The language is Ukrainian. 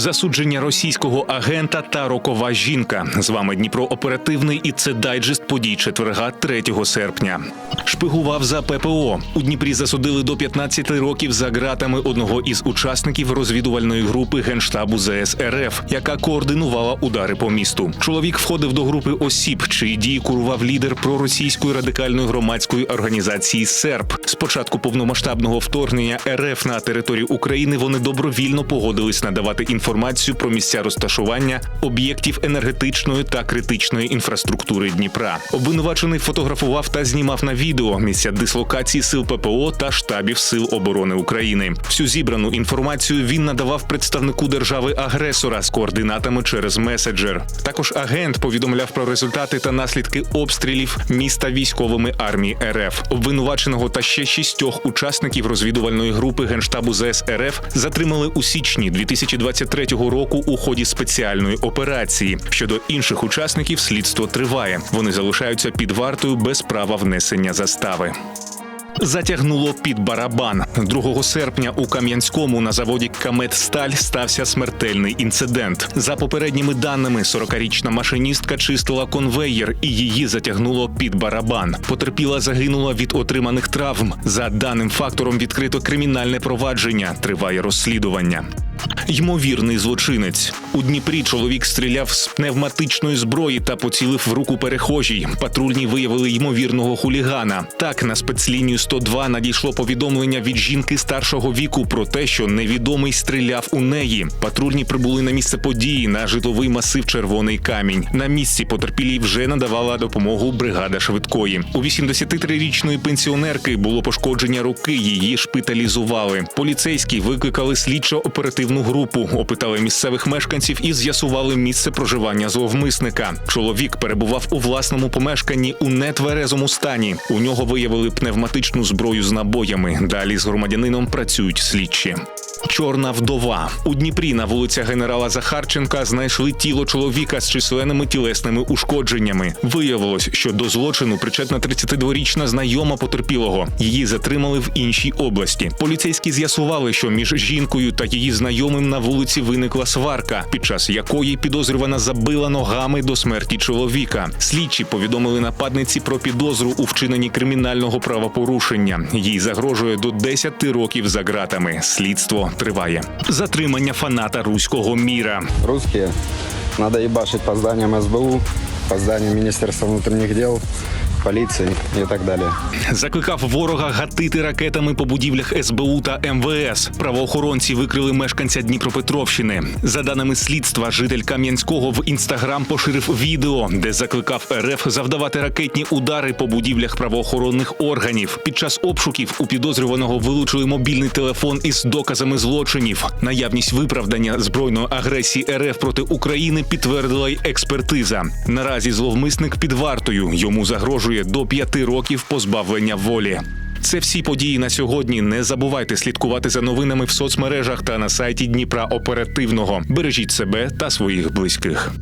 Засудження російського агента та рокова жінка. З вами Дніпро оперативний і це дайджест подій четверга 3 серпня. Шпигував за ППО. У Дніпрі засудили до 15 років за ґратами одного із учасників розвідувальної групи генштабу ЗС яка координувала удари по місту. Чоловік входив до групи осіб, чиї дії курував лідер проросійської радикальної громадської організації СЕРП. Спочатку повномасштабного вторгнення РФ на територію України вони добровільно погодились надавати інформацію про місця розташування об'єктів енергетичної та критичної інфраструктури Дніпра. Обвинувачений фотографував та знімав на відео місця дислокації сил ППО та штабів Сил оборони України. Всю зібрану інформацію він надавав представнику держави-агресора з координатами через меседжер. Також агент повідомляв про результати та наслідки обстрілів міста військовими армії РФ. Обвинуваченого та ще шістьох учасників розвідувальної групи генштабу ЗС РФ затримали у січні 2023 року у ході спеціальної операції. Щодо інших учасників слідство триває. Вони залишаються під вартою без права внесення застави. Затягнуло під барабан 2 серпня у Кам'янському на заводі Каметсталь стався смертельний інцидент. За попередніми даними, 40-річна машиністка чистила конвеєр і її затягнуло під барабан. Потерпіла загинула від отриманих травм. За даним фактором відкрито кримінальне провадження. Триває розслідування. Ймовірний злочинець у Дніпрі. Чоловік стріляв з пневматичної зброї та поцілив в руку перехожій. Патрульні виявили ймовірного хулігана. Так на спецлінію 102 надійшло повідомлення від жінки старшого віку про те, що невідомий стріляв у неї. Патрульні прибули на місце події на житловий масив Червоний камінь. На місці потерпілій вже надавала допомогу бригада швидкої. У 83-річної пенсіонерки було пошкодження руки. Її шпиталізували. Поліцейські викликали слідчо-оперативну групу, опитали місцевих мешканців і з'ясували місце проживання зловмисника. Чоловік перебував у власному помешканні у нетверезому стані. У нього виявили пневматичну зброю з набоями. Далі з громадянином працюють слідчі. Чорна вдова у Дніпрі на вулицях генерала Захарченка знайшли тіло чоловіка з численними тілесними ушкодженнями. Виявилось, що до злочину причетна 32-річна знайома потерпілого. Її затримали в іншій області. Поліцейські з'ясували, що між жінкою та її знайомим на вулиці виникла сварка, під час якої підозрювана забила ногами до смерті чоловіка. Слідчі повідомили нападниці про підозру у вчиненні кримінального правопорушення. Їй загрожує до 10 років за ґратами. Слідство триває. Затримання фаната руського міра. русские. Надо ебашить по зданням СБУ, по зданням Міністерства внутрішніх дел, полиции и так далее. Закликав ворога гатити ракетами по будівлях СБУ та МВС. Правоохоронці викрили мешканця Дніпропетровщини. За даними слідства, житель Кам'янського в інстаграм поширив відео, де закликав РФ завдавати ракетні удари по будівлях правоохоронних органів. Під час обшуків у підозрюваного вилучили мобільний телефон із доказами злочинів. Наявність виправдання збройної агресії РФ проти України підтвердила й експертиза. Наразі зловмисник під вартою йому загрожує до п'яти років позбавлення волі. Це всі події на сьогодні. Не забувайте слідкувати за новинами в соцмережах та на сайті Дніпра Оперативного. Бережіть себе та своїх близьких.